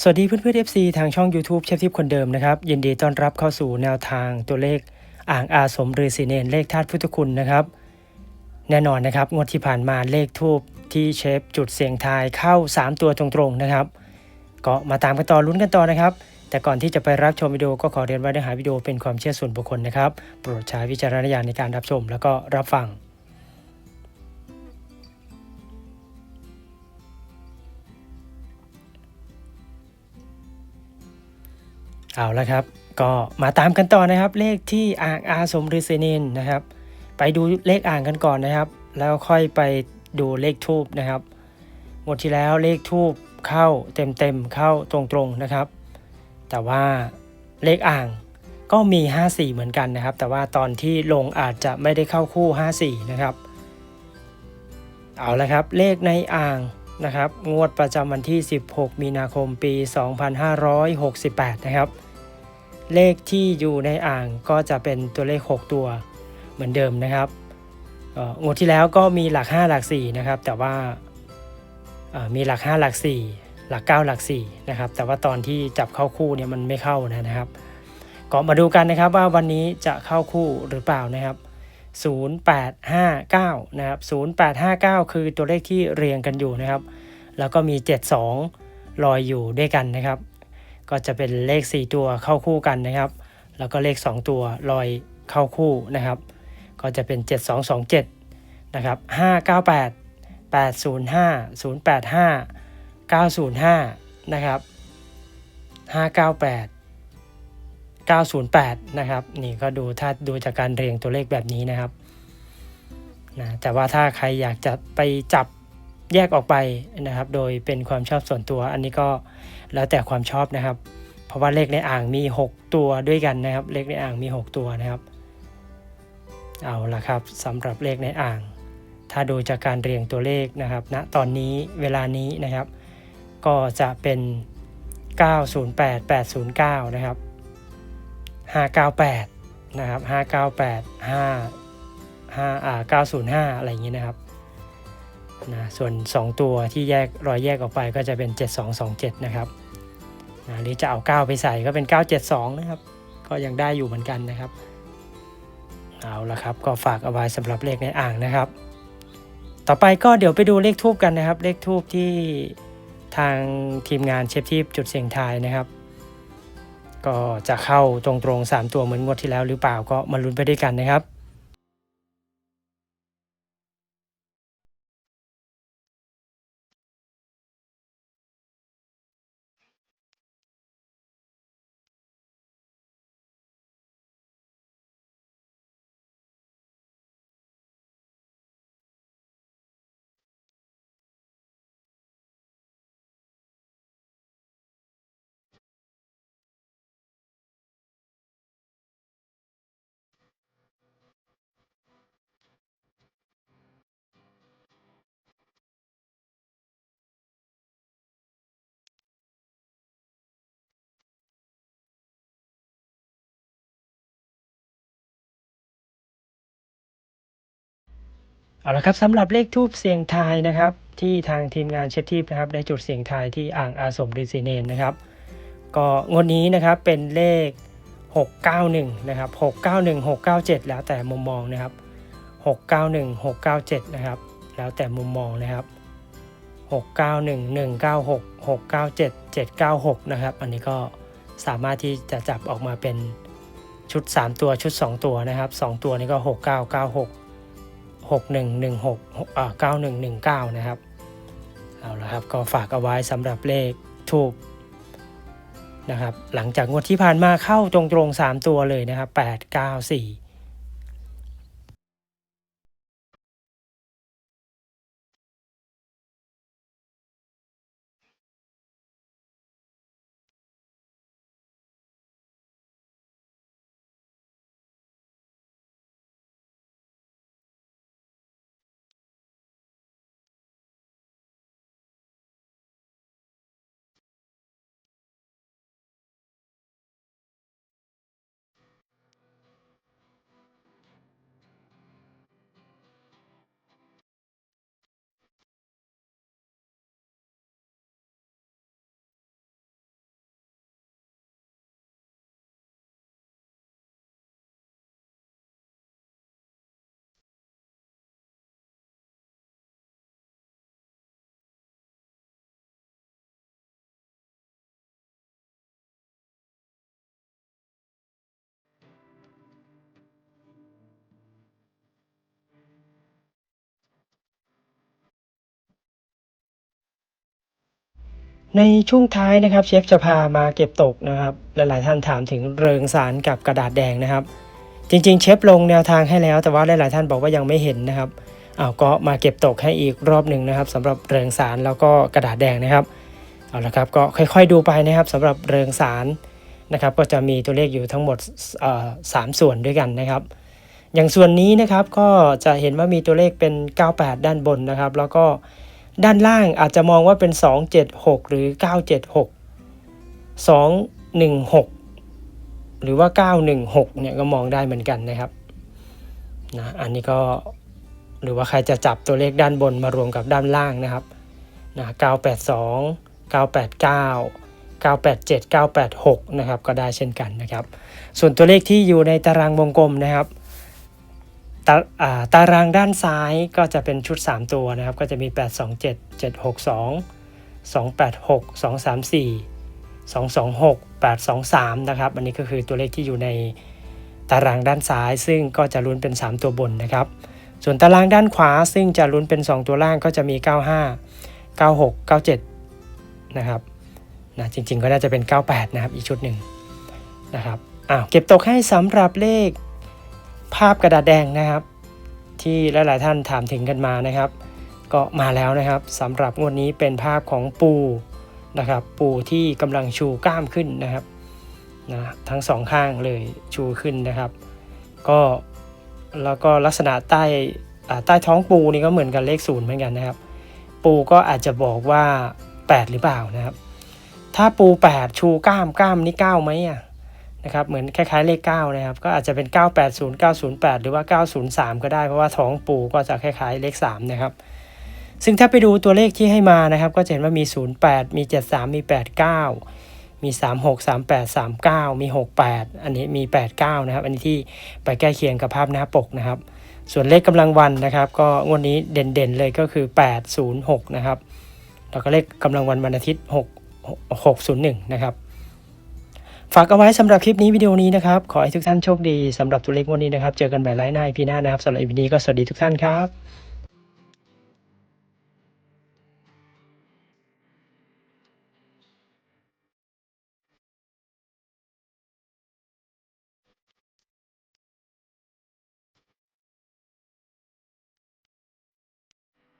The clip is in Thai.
สวัสดีเพื่อนๆ FC ทางช่อง YouTube เชฟทิพย์คนเดิมนะครับ ยินดีต้อนรับเข้าสู่แนวทางตัวเลขอ่างอาสมฤาษีเนนเลขธาตุพุทธคุณนะครับ แน่นอนนะครับ งวดที่ผ่านมาเลขทูบที่เชฟจุดเสียงทายเข้า 3 ตัวตรงๆนะครับ ก็มาตามกันต่อลุ้นกันต่อนะครับ แต่ก่อนที่จะไปรับชมวิดีโอก็ขอเรียนว่าเนื้อหาวิดีโอเป็นความเชื่อส่วนบุคคลนะครับ โปรดใช้วิจารณญาณในการรับชม แล้วก็รับฟัง เอาละครับ ก็มาตามกันต่อนะครับ เลขที่อ่างอาสมฤาษีเนนนะครับ ไปดูเลขอ่างกันก่อนนะครับ แล้วค่อยไปดูเลขทูบนะครับหมดที่แล้วเลขทูบเข้าเต็มๆเข้าตรงๆนะครับ แต่ว่าเลขอ่างก็มี 54 เหมือนกันนะครับ แต่ว่าตอนที่ลงอาจจะไม่ได้เข้าคู่ 54 นะครับ เอาละครับ เลขในอ่างนะครับ งวดประจำวันที่ 16 มีนาคมปี 2568 นะครับ เลขที่อยู่ในอ่างก็จะเป็นตัวเลข 6 ตัวเหมือนเดิมนะครับงวดที่แล้วก็มีหลัก 5 หลัก 4 นะครับ แต่ว่ามีหลัก 5 หลัก 4 หลัก 9 หลัก 4 นะครับ แต่ว่าตอนที่จับเข้าคู่เนี่ยมันไม่เข้านะครับก็มาดูกันนะครับว่าวันนี้จะเข้าคู่หรือเปล่านะครับ 0859 นะครับ 0859 คือตัวเลขที่เรียงกันอยู่นะครับ แล้วก็มี 72 ลอยอยู่ด้วยกันนะครับ ก็จะเป็นเลข 4 ตัวเข้าคู่กันนะครับ แล้วก็เลข 2 ตัวลอยเข้าคู่นะครับ ก็จะเป็น 7227 นะครับ 598 805 085 905 นะครับ 598 908 นะครับ นี่ก็ดูถ้าดูจากการเรียงตัวเลขแบบนี้นะครับนะแต่ว่าถ้าใครอยากจะไปจับแยกออกไปนะครับ โดยเป็นความชอบส่วนตัว อันนี้ก็ แล้วแต่ความชอบนะครับ เพราะว่าเลขในอ่างมี 6 ตัวด้วยกันนะครับ เลขในอ่างมี 6 ตัวนะครับ เอาละครับสำหรับเลขในอ่าง ถ้าดูจากการเรียงตัวเลขนะครับณนะตอนนี้เวลานี้นะครับ ก็จะเป็น 908 809 นะครับ 598 นะครับ 598 5 5อ่า905 อะไรอย่างนี้นะครับ นะส่วน 2 ตัวที่แยกรอยแยกออกไปก็จะเป็น 7227 นะครับนะหรือจะเอา 9 ไปใส่ก็เป็น 972 นะครับ ก็ยังได้อยู่เหมือนกันนะครับ เอาละครับก็ฝากเอาไว้สำหรับเลขในอ่างนะครับ ต่อไปก็เดี๋ยวไปดูเลขทูบกันนะครับ เลขทูบที่ทางทีมงานเชฟทีฟจุดเสียงทายนะครับ ก็จะเข้าตรงๆ3ตัวเหมือนงวดที่แล้วหรือเปล่าก็มาลุ้นไปด้วยกันนะครับ เอาละครับสำหรับเลขทูบเสียงทายนะครับ ที่ทางทีมงานเชฟทีฟนะครับได้จุดเสียงทายที่อ่างอาสมฤาษีเนนนะครับ ก็งวดนี้นะครับเป็นเลข 691นะครับ691 697 แล้วแต่มุมมองนะครับ 691 697นะครับแล้วแต่มุมมองนะครับ 691 196 697 796นะครับอันนี้ก็สามารถที่จะจับออกมาเป็นชุด 3 ตัวชุด 2 ตัวนะครับ 2 ตัวนี้ก็ 6996 6116อ่า9119 นะครับ เอาละครับ ก็ฝากเอาไว้สำหรับเลขทูบนะครับ หลังจากงวดที่ผ่านมาเข้าตรงๆ 3 ตัวเลยนะครับ 8 ในช่วงท้ายนะครับเชฟจะพามาเก็บตกนะครับหลายๆท่านถามถึงเริงสารกับกระดาษแดงนะครับ จริง ๆ เชฟลงแนวทางให้แล้วแต่ว่าหลายๆท่านบอกว่ายังไม่เห็นนะครับเอาก็มาเก็บตกให้อีกรอบหนึ่งนะครับสำหรับเริงสารแล้วก็กระดาษแดงนะครับเอาละครับก็ค่อยๆดูไปนะครับสำหรับเริงสารนะครับ ก็จะมีตัวเลขอยู่ทั้งหมดสามส่วนด้วยกันนะครับ อย่างส่วนนี้นะครับก็จะเห็นว่ามีตัวเลขเป็น 98 ด้านบนนะครับ แล้วก็ ด้านล่างอาจจะมองว่าเป็น 276 หรือ 976 216 หรือว่า 916 เนี่ยก็มองได้เหมือนกันนะครับนะอันนี้ก็หรือว่าใครจะจับตัวเลขด้านบนมารวมกับด้านล่างนะครับนะ982 989 987 986 นะครับ ก็ได้เช่นกันนะครับ ส่วนตัวเลขที่อยู่ในตารางวงกลมนะครับ ตาตารางด้านซ้ายก็จะเป็นชุด 3 ตัวนะครับ ก็จะมี 827 762 286 234 226 823 นะครับ อันนี้ก็คือตัวเลขที่อยู่ในตารางด้านซ้าย ซึ่งก็จะลุ้นเป็น 3 ตัวบนนะครับ ส่วนตารางด้านขวาซึ่งจะลุ้นเป็น 2 ตัวล่างก็จะมี 95 96 97 นะครับนะจริงๆก็น่าจะเป็น 98 นะครับ อีกชุดหนึ่งนะครับอ้าวเก็บตกให้สำหรับเลข ภาพกระดาษแดงนะครับ ที่หลาย ๆ ท่านถามถึงกันมานะครับ ก็มาแล้วนะครับสำหรับงวดนี้เป็นภาพของปูนะครับ ปูที่กำลังชูกล้ามขึ้นนะครับนะทั้งสองข้างเลยชูขึ้นนะครับ ก็แล้วก็ลักษณะใต้อ่าใต้ท้องปูนี่ก็เหมือนกันเลขศูนย์เหมือนกันนะครับ ปูก็อาจจะบอกว่า 8 หรือเปล่านะครับ ถ้าปู 8 ชูกล้ามกล้ามนี่9ไหมอะ นะครับเหมือนคล้ายๆเลข9นะครับก็อาจจะเป็น 980 908 หรือว่า 903 ก็ได้เพราะว่าท้องปูก็จะคล้ายๆเลข3นะครับซึ่งถ้าไปดูตัวเลขที่ให้มานะครับ ก็จะเห็นว่ามี 08 มี 73 มี 89 มี 36 38 39 มี 68 อันนี้มี 89 นะครับ อันนี้ที่ไปใกล้เคียงกับภาพหน้าปกนะครับ ส่วนเลขกำลังวันนะครับ ก็งวดนี้เด่นๆเลยก็คือ 806 นะครับแล้วก็เลขกำลังวันวันอาทิตย์ 6 601 นะครับ ฝากเอาไว้สำหรับคลิปนี้วิดีโอนี้นะครับ ขอให้ทุกท่านโชคดีสำหรับตัวเล็กวดนี้นะครับ เจอกันใหม่ไลฟ์หน้าพีหน้านะครับสำหรับอีพีนี้ก็สวัสดีทุกท่านครับ